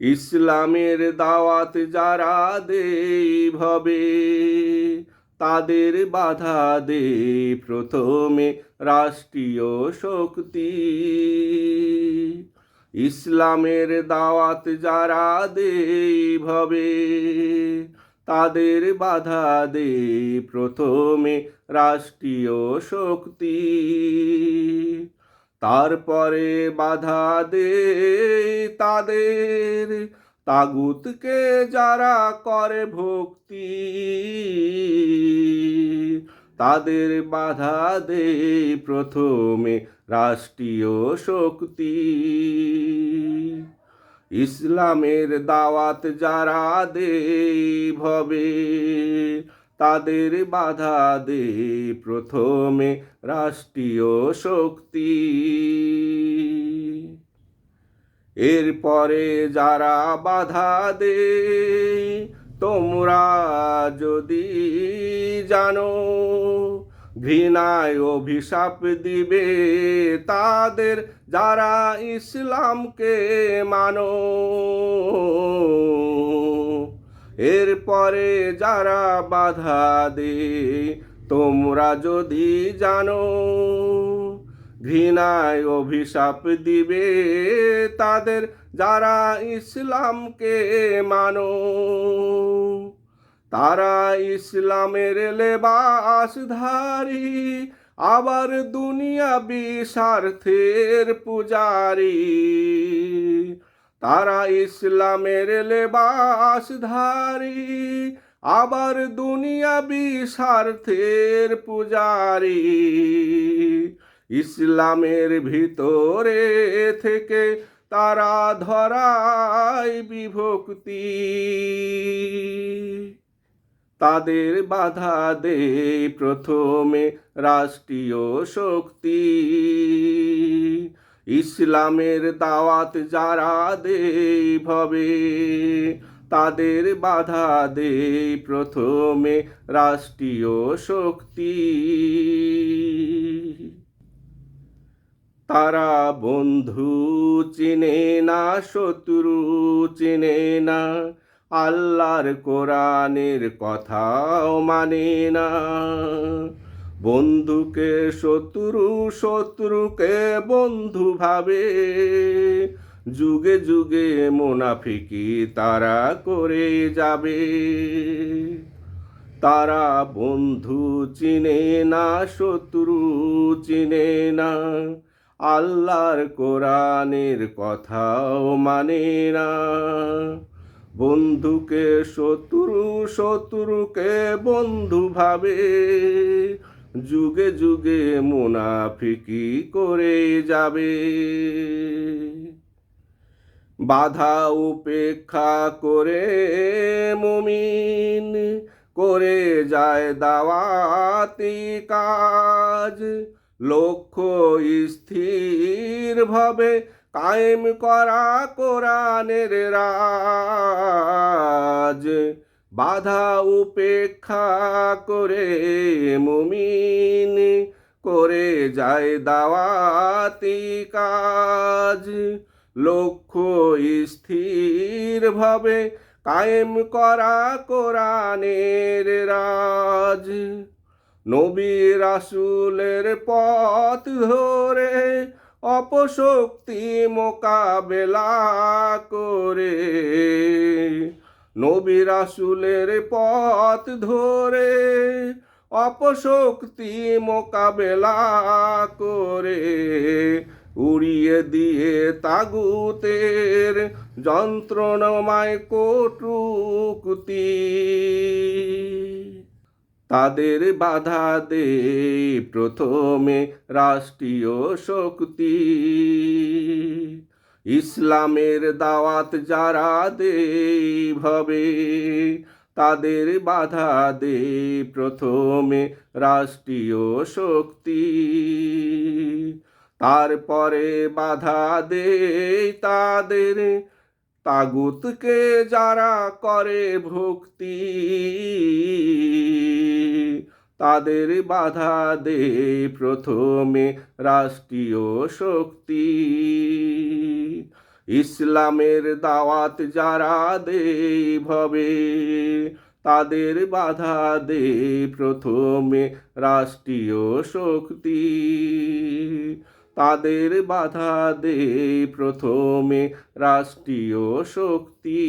ইসলামের দাওয়াত যারা দেই ভবে, তাদের বাধা দে প্রথমে রাষ্ট্রীয় শক্তি। ইসলামের দাওয়াত যারা দেই ভবে, তাদের বাধা দে প্রথমে রাষ্ট্রীয় শক্তি। তারপরে বাধা দে তাদের। তাগুতকে যারা করে ভক্তি, তাদের বাধা দে প্রথমে রাষ্ট্রীয় শক্তি। ইসলামের দাওয়াত যারা দে ভবে তাদের বাধা দে প্রথমে রাষ্ট্রীয় শক্তি। এরপরে যারা বাধা দে, তোমরা যদি জানো, ঘৃণায় অভিশাপ দিবে তাদের যারা ইসলামকে মানো। এরপরে যারা বাধা দে তোমরা যদি জানো, ঘৃণায় অভিশাপ দিবে তাদের যারা ইসলামকে মানো। তারা ইসলামের লেবাসধারী, আবার দুনিয়া বিস্বার্থের পূজারী। তারা ইসলামের লেবাসধারী, আবার দুনিয়া বিস্বার্থের পূজারী। ইসলামের ভিতরে থেকে তারা ধরায় বিভক্তি। তাদের বাধা দে প্রথমে রাষ্ট্রীয় শক্তি। ইসলামের দাওয়াত যারা দে ভবে, তাদের বাধা দে প্রথমে রাষ্ট্রীয় শক্তি। তারা বন্ধু চিনে না, শত্রু চিনে না, আল্লাহর কোরআনের কথাও মানে না। বন্ধুকে শত্রু, শত্রুকে বন্ধু ভাবে। যুগে যুগে মোনাফিকি তারা করে যাবে। তারা বন্ধু চিনে না, শত্রু চিনে না। আল্লাহর কোরআনের কথাও মানে না। বন্ধুকে শত্রু, শত্রুকে বন্ধু ভাবে। যুগে যুগে মুনাফিকি করে যাবে। বাধা উপেক্ষা করে মুমিন করে যায় দাওয়াতি কাজ। লক্ষ্য স্থির ভাবে কায়েম করা কোরআনের রাজ। বাধা উপেক্ষা করে মুমিন, করে যায় দাওয়াতি কাজ। লক্ষ্য স্থির ভাবে কায়েম করা কোরআনের রাজ। নবী রাসুলের পথ ধরে অপশক্তি মোকাবেলা করে নবী রাসুলের পথ ধরে অপশক্তি মোকাবেলা করে উড়িয়ে দিয়ে তাগুতের যন্ত্রণাময় কটুকুতি। তাদের বাধা দে প্রথমে রাষ্ট্রীয় শক্তি। ইসলামের দাওয়াত যারা দে ভবে তাদের বাধা দে প্রথমে রাষ্ট্রীয় শক্তি। তারপরে বাধা দে তাদের তাগুতকে যারা করে ভক্তি। তাদের বাধা দে প্রথমে রাষ্ট্রীয় শক্তি। ইসলামের দাওয়াত যারা দেই ভবে, তাদের বাধা দে প্রথমে রাষ্ট্রীয় শক্তি। তাদের বাধা দে প্রথমে রাষ্ট্রীয় শক্তি।